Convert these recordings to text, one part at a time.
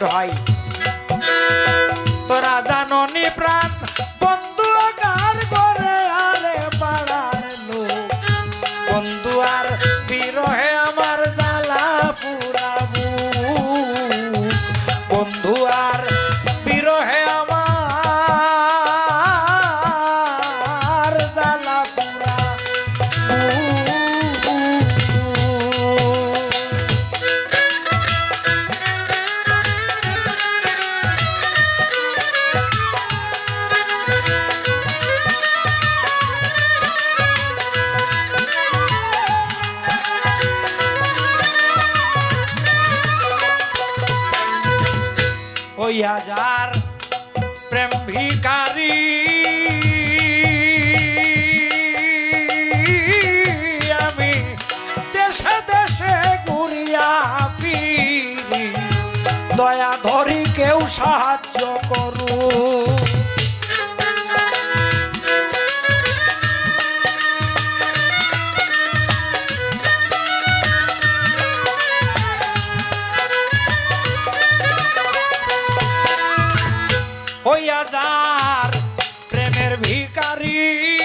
পরিণত হয় তোরা জাননি প্রাণ, বন্ধু গান করে আরে পাড়ার লোক। বন্ধু আর বিরহে আমার জ্বালা পুরাবু বন্ধু আর হাজার প্রেম ভিকারি আমি দেশে দেশে ঘুরিয়া দয়া ধরি কেউ সাহায্য भिकारी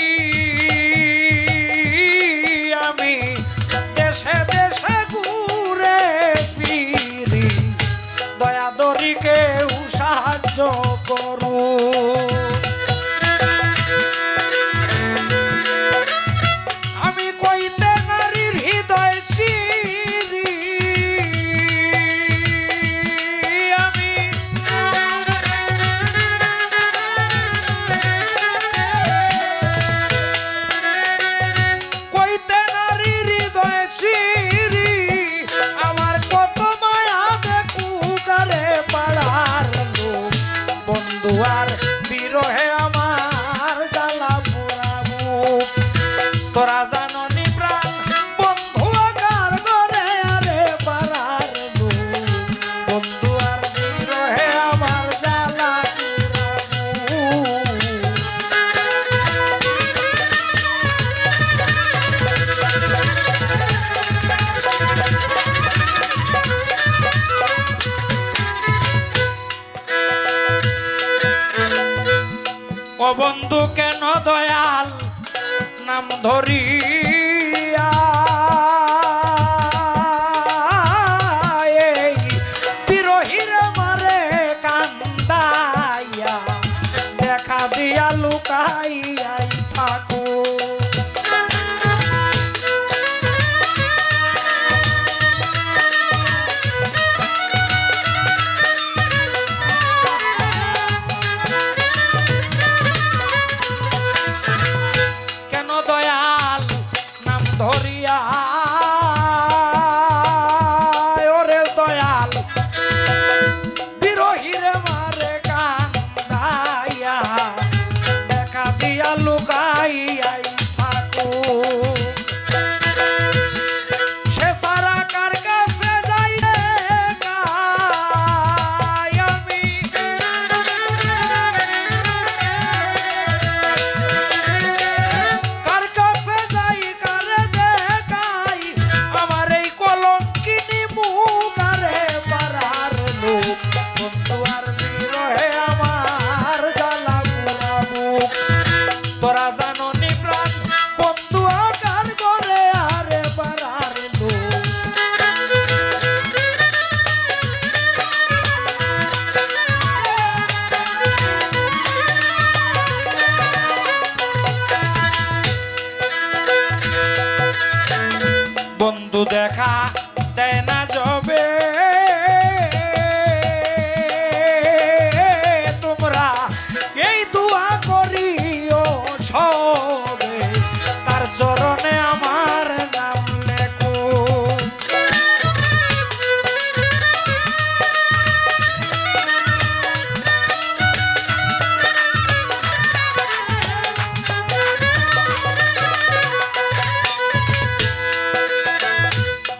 Torri. কিন্তু দেখা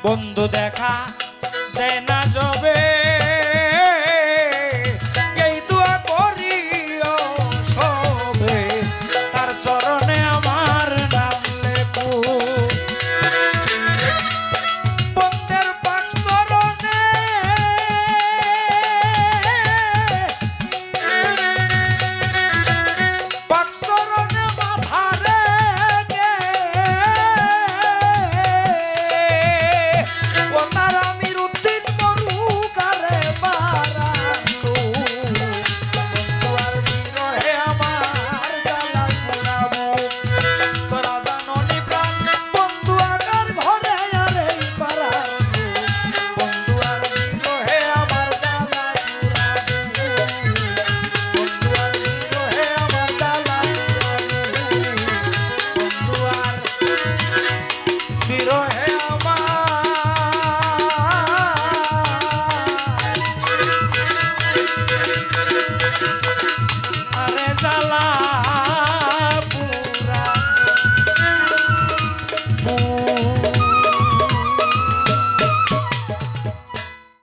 বন্ধু দেখা দেয়